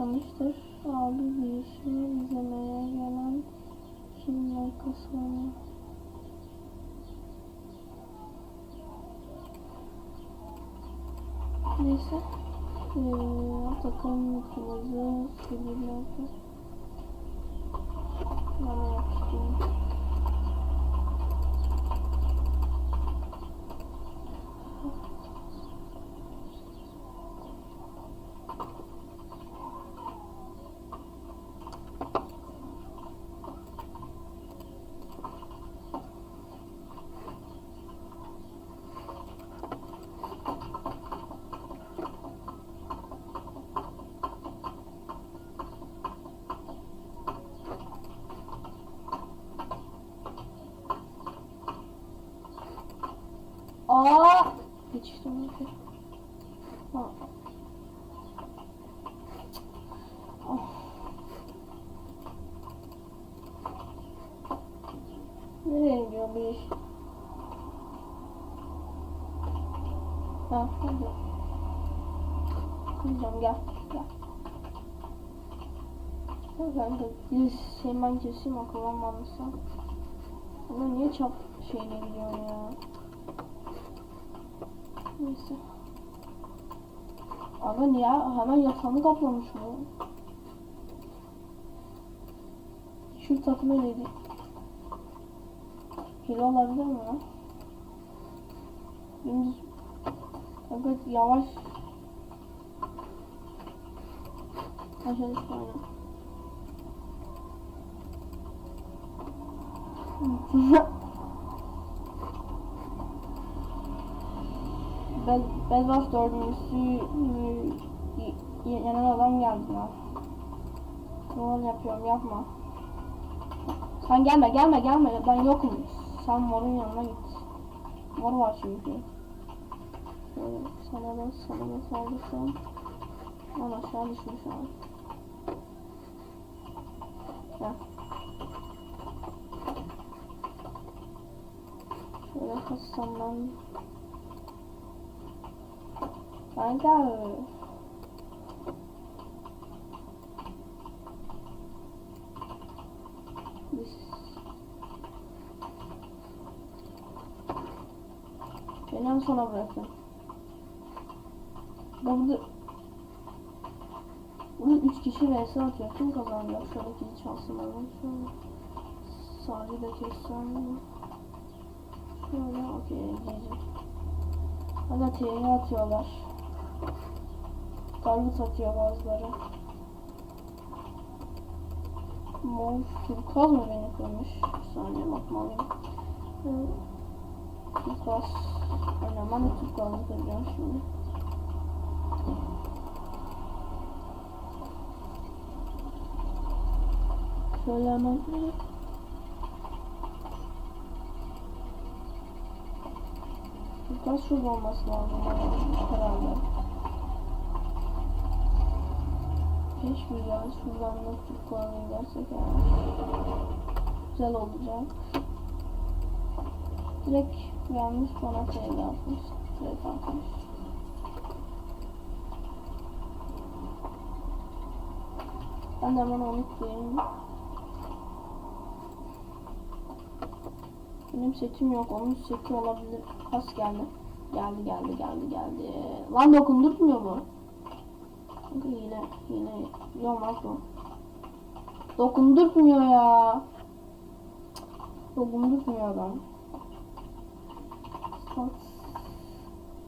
Başlamıştır. Abi bir işimi izlemeye gelen kim arkası onu. Neyse. Ee, takım kırmızı sivil oldu. Bana yapıştırayım. Aa! Geçiştim. Ah. Nereye gidiyor bu iş? Ha, hadi. Kızım gel, gel. Ya kanka, bir şey ben keseyim akıllanmamışsam. Ama niye çap şeyle gidiyor ya? Neyse. Aga niye hemen yatağını kaplamış bu? Şu takımı neydi? Hile olabilir mi lan? Gündüz Aga yavaş Aşağı düşme aynen Bel Belvas dördüncüsü ıı, y- y- yanına adam geldi ya. Rol yapıyorum yapma. Sen gelme gelme gelme ben yokum. Sen morun yanına git. Mor var çünkü. Şöyle sana da sana da saldırsam. Lan aşağı düşmüş abi. Gel. Şöyle kassam. Kanka. Biz- Beni en sona bırakın. Burada Burada 3 kişi vs atıyor. Kim kazanacak? Şuradaki çalsın alalım. Şöyle. Sarıyı da kessem. Şöyle okey. Hala T'ye atıyorlar. Target atıyor bazıları. Mor turkuaz mı beni kırmış? Bir saniye bakmalıyım. Turkuaz. Aynen ben de turkuazı kıracağım şimdi. Şöyle hemen Turkuaz şurada olması lazım herhalde. Hiç güzel. Şuradan da turkuazı gidersek yani. Güzel olacak. Direkt gelmiş bana TL atmış. Direkt atmış. Ben de hemen onu koyayım. Benim setim yok. Onun seti olabilir. Kas geldi. Geldi geldi geldi geldi. Lan dokundurtmuyor bu. Kanka yine yine olmaz bu. Dokundurtmuyor ya. Dokundurtmuyor adam. Saat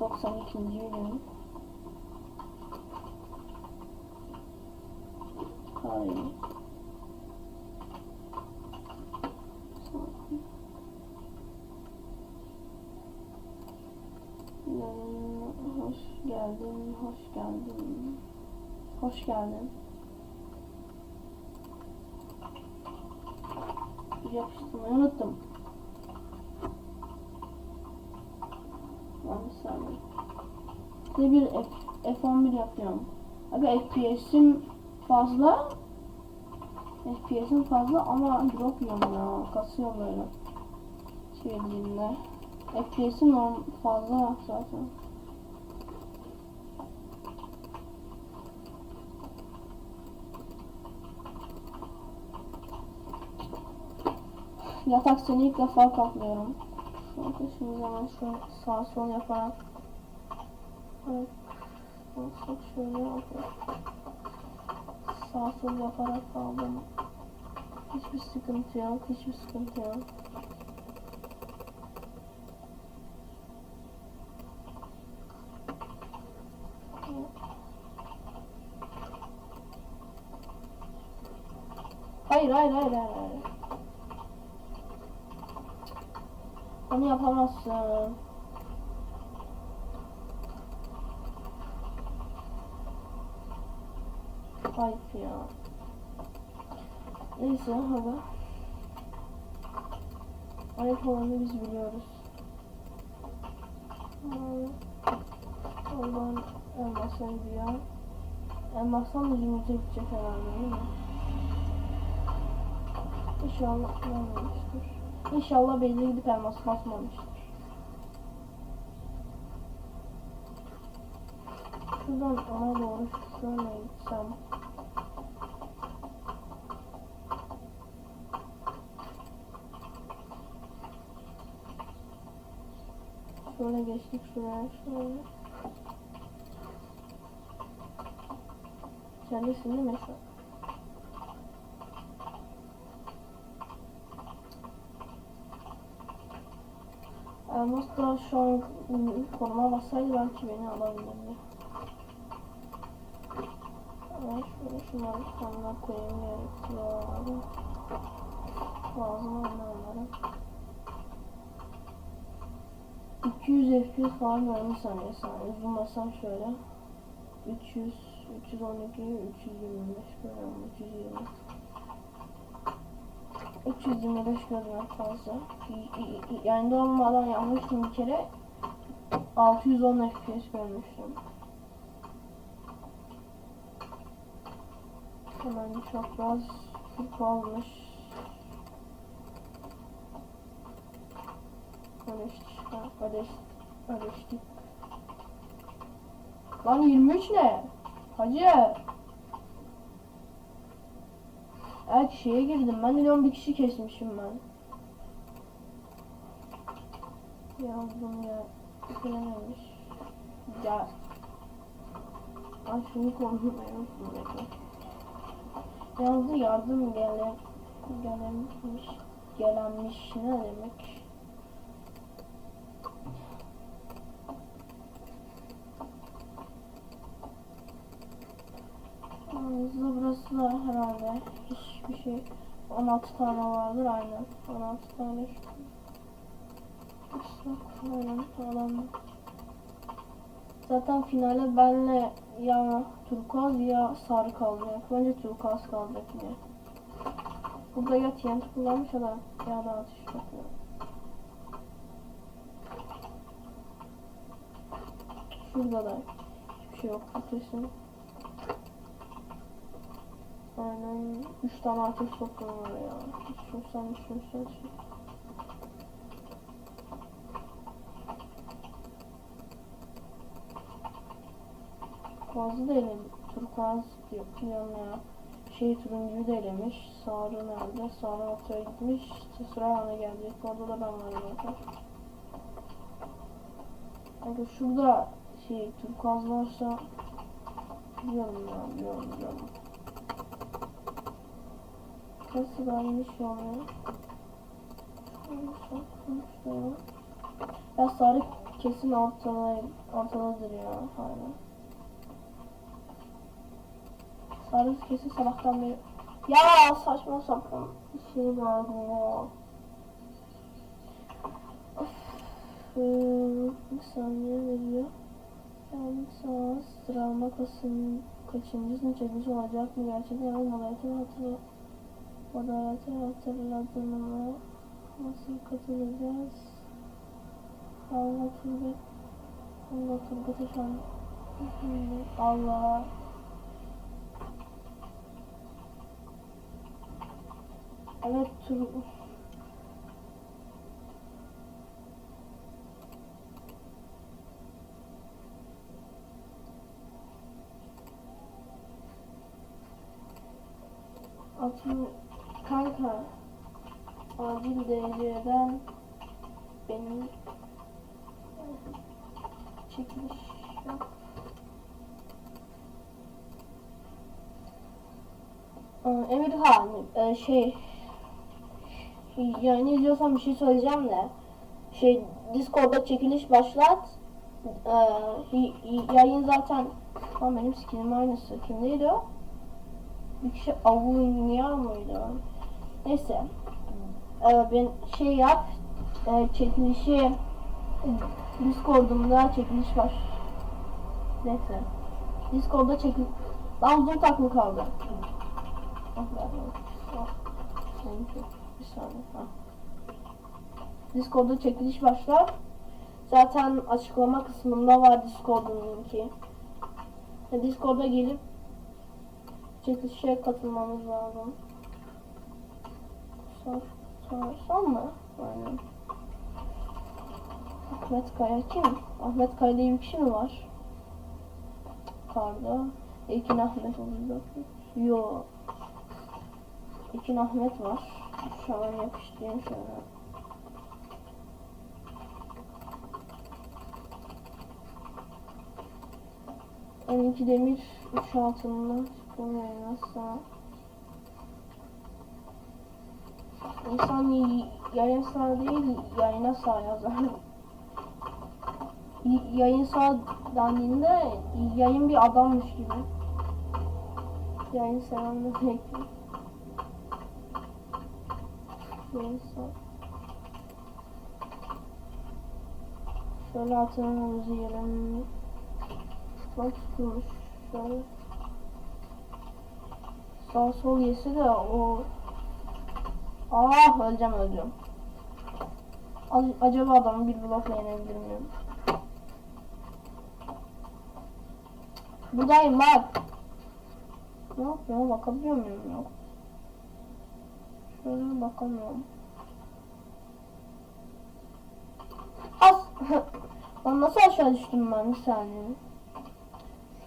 92. gün. Hayır. Hoş geldin, hoş geldin. Hoş geldin. Yapıştırmayı unuttum. Ben bir saniye. Size bir F, F11 yapıyorum. Abi FPS'im fazla. FPS'im fazla ama drop yiyorum ya. Kasıyor böyle. Şey. FPS'im fazla zaten. Yatak seni ilk defa kaplıyorum. Şöyle şimdi hemen şöyle sağ sol yaparak. Evet. Bak şöyle yapıyorum. Sağ sol yaparak aldım. Hiçbir sıkıntı yok. Hiçbir sıkıntı yok. Hayır hayır hayır hayır. hayır. Onu yapamazsın. Ayıp ya. Neyse hadi. Ayıp olanı biz biliyoruz. Hmm. Oradan elmas'a gidiyor. Elmas'tan da yumurta gidecek herhalde değil mi? İnşallah olmamıştır. İnşallah belli gidip elmas basmamıştır. Şuradan ona doğru şöyle gitsem. Şöyle geçtik şuraya şöyle. Değil mi şu an? Elmas da şu an koruma bassaydı belki beni alabilirdi. Evet, şöyle şunları sonuna koyayım gerekiyor. Lazım onları. 200 FPS falan vermiş saniye saniye. Zoomlasam şöyle. 300, 312, 325 böyle 320. 325 görmek fazla. Y- y- y- Yani olmadan yapmıştım bir kere. 610 FPS görmüştüm. Hemen çok az Türk olmuş. Ödeştik. Ödeştik. Lan 23 ne? Hacı. Evet şeye girdim. Ben de diyorum bir kişi kesmişim ben. Yazdım ya. Girememiş. Ya. Ay şunu konuşmayı unuttum. Yazdı yardım gele gelenmiş gelenmiş ne demek? Hızlı burası da herhalde hiçbir şey 16 tane vardır aynen 16 tane şu Zaten finale benle ya turkuaz ya sarı kalacak. Bence turkuaz kalacak yine. Burada ya TNT kullanmış ya da ya da atış yapıyor. Şurada da hiçbir şey yok kesin. Aynen 3 tane ateş topum var ya. Şursan şursan şu. Turkuazı da elemiş. Turkuaz diyor, diyorum ya. Şey turuncuyu da elemiş. Sarı nerede? Sarı ortaya gitmiş. İşte sıra bana gelecek. Orada da ben varım zaten. Kanka şurada şey turkuaz varsa biliyorum ya biliyorum biliyorum. Nasıl gelmiş oluyor? Ya sarı kesin ortada, ortadadır ya. Aynen. Sarı kesin sabahtan beri. Ya saçma sapan bir şey var ya. Ee, bir saniye veriyor. Yani sağ sıralama kasın kaçıncı neçinci olacak mı gerçekten hemen modalitini hatırla modalitini hatırladığımı nasıl katılacağız? Allah Turgut Allah Turgut'a şu an. Allah. Evet Turgut Altın kanka acil DC'den benim çekiliş yap. Aa, Emirhan e, şey yani izliyorsan bir şey söyleyeceğim de şey Discord'da çekiliş başlat Ee, yayın zaten benim skinim aynısı kimdeydi? Bir kişi Avunya mıydı? Neyse ee, ben şey yap e, çekilişi Discord'umda çekiliş var neyse Discord'da çekil Lan uzun taklı kaldı. Discord'da çekiliş başlar Zaten açıklama kısmında var Discord'un linki. Discord'a gelip çekilişe katılmamız lazım. Sorsam mı? Aynen. Ahmet Kaya kim? Ahmet Kaya diye bir kişi mi var? Karda. Ekin Ahmet olacak. Yo. Ekin Ahmet var. Şu an yapıştırayım şöyle. M2 demir 3 altınlı çıkılmıyor nasıl? İnsan yayın sağ değil yayına sağ yazar. Yayın sağ dendiğinde yayın bir adammış gibi. Yayın seven de pek. Yayın sağ. Şöyle atılmamızı yiyelim. Bak tutmuş. Şöyle. Sağ sol yesi de o. Ah öleceğim öleceğim. Acaba adamı bir blokla yenebilir miyim? Buradayım bak. Ne yapıyorum bakabiliyor muyum yok. Şöyle bakamıyorum. As. Lan nasıl aşağı düştüm ben bir saniye.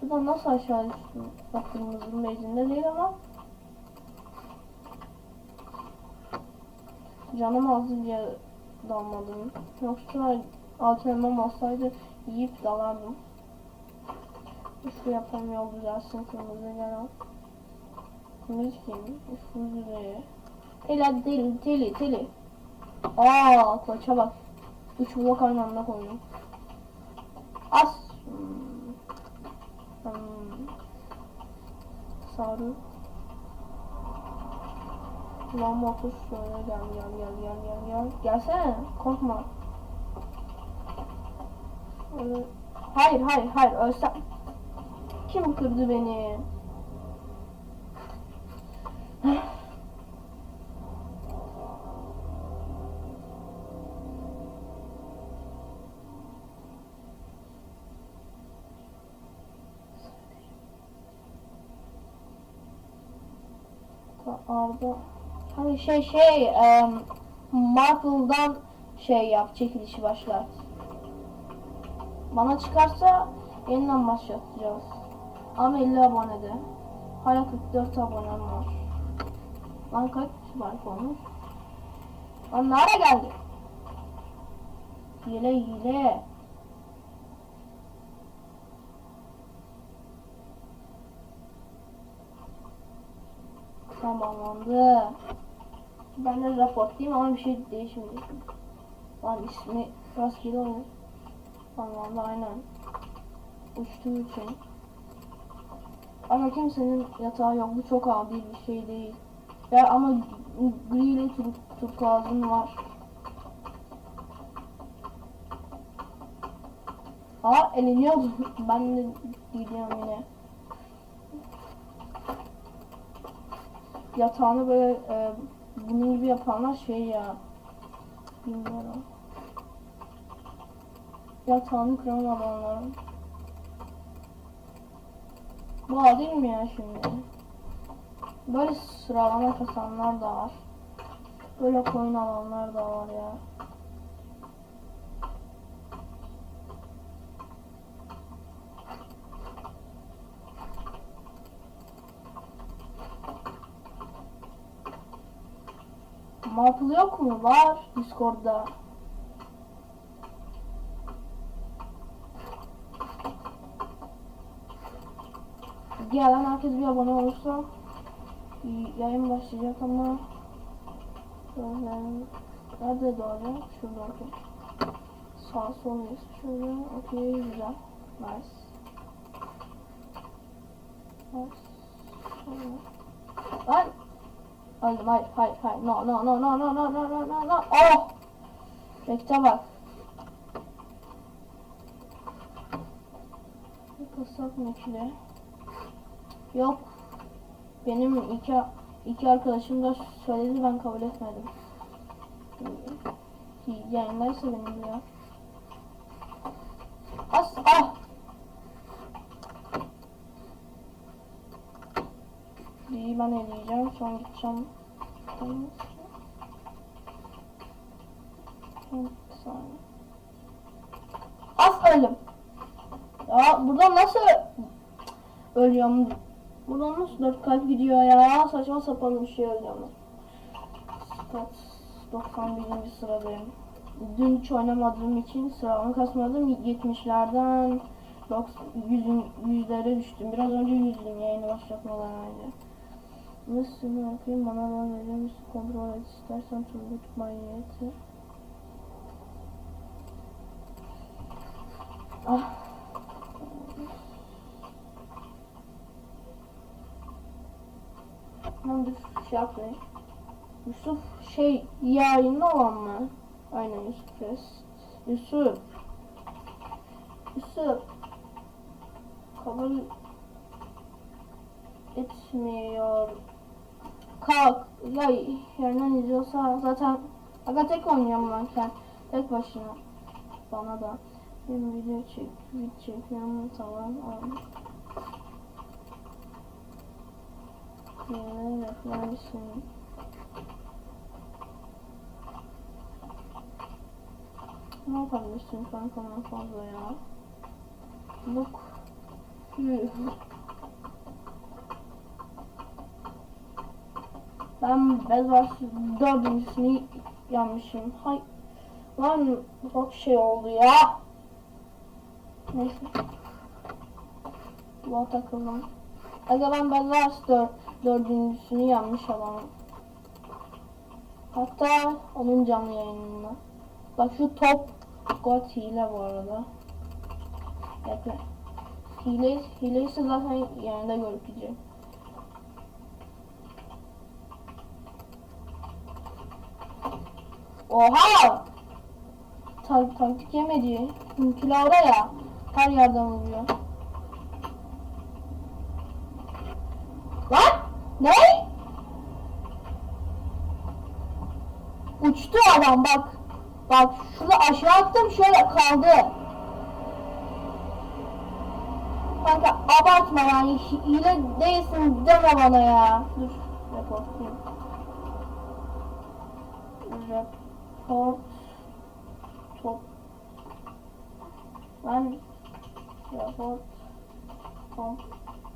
Şuradan nasıl aşağı düştüm? Bak kırmızının bezinde değil ama. Canım azdı diye dalmadım. Yoksa altın olsaydı yiyip dalardım. Şu yapalım yol düzelsin kırmızı al. Kırmızı kim? Kırmızı değil. Teli teli teli teli. Aa koça bak. Üç blok aynı anda koydum. As. Hmm. Hmm. Sarı. Lan motor şöyle gel gel gel gel gel gel. Gelsene korkma. Hayır hayır hayır ölsem. Kim kırdı beni? Arda. Hani şey şey em, Marvel'dan şey yap çekilişi başlat. Bana çıkarsa yeniden başlatacağız. Ama 50 abonede. Hala 44 abonem var. Lan kaç like olmuş? Lan nereye geldi? Hile hile. Tamamlandı. Ben de raportlayayım ama bir şey değişmeyecek. Lan ismi rastgele olmuş. Tamamlandı aynen. Uçtuğu için. Ama kimsenin yatağı yok. Bu çok adil bir şey değil. Ya ama gri ile tur turkuazın var. Aa eleniyor. ben de gidiyorum yine. Yatağını böyle e, bunun gibi yapanlar şey ya. Bilmiyorum. Yatağını kıran adamlar. Bu adil mi ya şimdi? Böyle sıralama kasanlar da var. Böyle coin alanlar da var ya. Marple yok mu? Var Discord'da. Gelen herkes bir abone olursa yayın başlayacak ama Nerede doğru? Şurada okey. Sağ sol. Şöyle okey güzel. Nice. Nice. Lan! Öldüm hayır hayır hayır. No no no no no no no no no no. Oh! Bekle bak. Kasak mı ikili? Yok. Benim iki iki arkadaşım da söyledi ben kabul etmedim. Yayındaysa benim ya. As ah. Ben eleyeceğim. Sonra gideceğim. As öldüm. Ya buradan nasıl ölüyorum? Buradan nasıl dört kalp gidiyor ya? Saçma sapan bir şey ölüyorum. Stat 91. sıradayım. Dün hiç oynamadığım için sıramı kasmadım. 70'lerden 100'ün yüzlere düştüm. Biraz önce 100'düm yayını başlatmadan önce. Nasıl yapayım? Bana rol verir misin? Kontrol et istersen Turgut manyeti. Ah. Tamam dur şey yapmayayım. Yusuf şey yayında olan mı? Aynen Yusuf Rest. Yusuf. Yusuf. Kabul etmiyor. Kalk. Ya yerden izliyorsa zaten Aga tek oynuyorum ben sen. Tek başına. Bana da. Bir video çek. Video çekiyorum. Tamam. Abi. Yine reflection. Ne yapabilirsin kanka en fazla ya? Look. Ben Bedwars dördüncüsünü yanmışım. Hay. Lan çok şey oldu ya. Neyse. Bu takıldım. Aga ben Bedwars dör, dördüncüsünü yanmış adamım. Hatta onun canlı yayınında. Bak şu top God hile bu arada. Bekle. Hile, hile ise zaten yanında gözükecek. Oha! Ta taktik yemedi. Mümkün oraya. Her yerden vuruyor. Lan! Ne? Uçtu adam bak. Bak şurada aşağı attım şöyle kaldı. Kanka abartma yani hi- hile değilsin deme bana ya. Dur reportlayayım. Report Top. Top. Ben ya hop. Hop.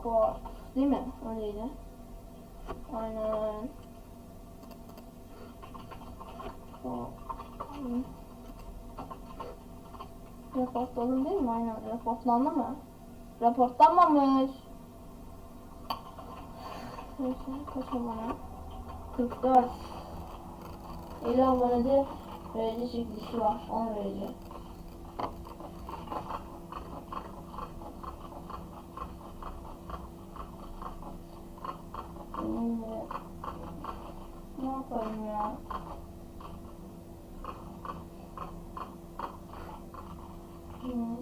Gol. Değil mi? Öyleydi. Aynen. Hop. Raportladım değil mi? Aynen. Raportlandı mı? Raportlanmamış. Neyse kaç abone? 44. 50 abone de verici çekilişi var. 10 verici. Benim de ne yapayım ya? Hmm.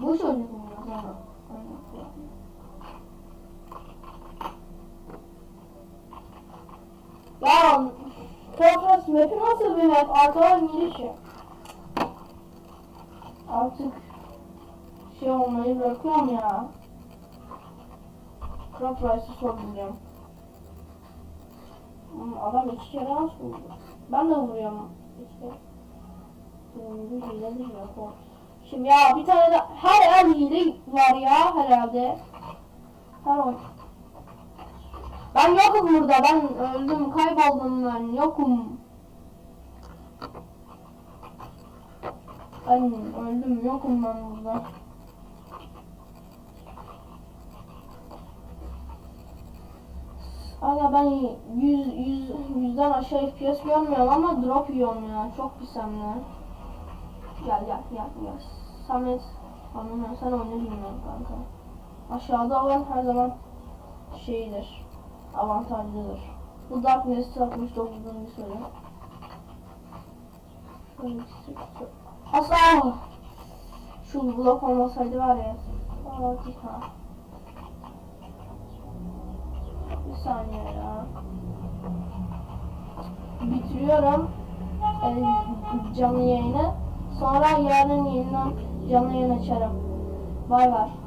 Bu çocuk mu ya? Sonra. Aynen. Ya Fortress map'i nasıl bir map? Arkalar girişi. Artık şey olmayı bırakıyorum ya. Crop Rice'ı sorgulayacağım. Hmm, Adam iki kere nasıl vurdu? Ben de vuruyorum. İşte. Şimdi ya bir tane de her her hile var ya herhalde. Her oyun. Ben yokum burada. Ben öldüm. Kayboldum ben. Yokum. Ben öldüm. Yokum ben burada. Aga ben 100 100 yüzden aşağı FPS görmüyorum ama drop yiyorum ya. Çok pis hem de. Gel gel gel gel. Samet hanım sen oyunu bilmiyorum kanka. Aşağıda olan her zaman şeydir. Avantajlıdır. Bu Darkness 69'un bir soru. Asa! Şu blok olmasaydı var ya. Aa, ha. Bir saniye ya. Bitiriyorum. Ee, canlı yayını. Sonra yarın yeniden canlı yayın açarım. Bay bay.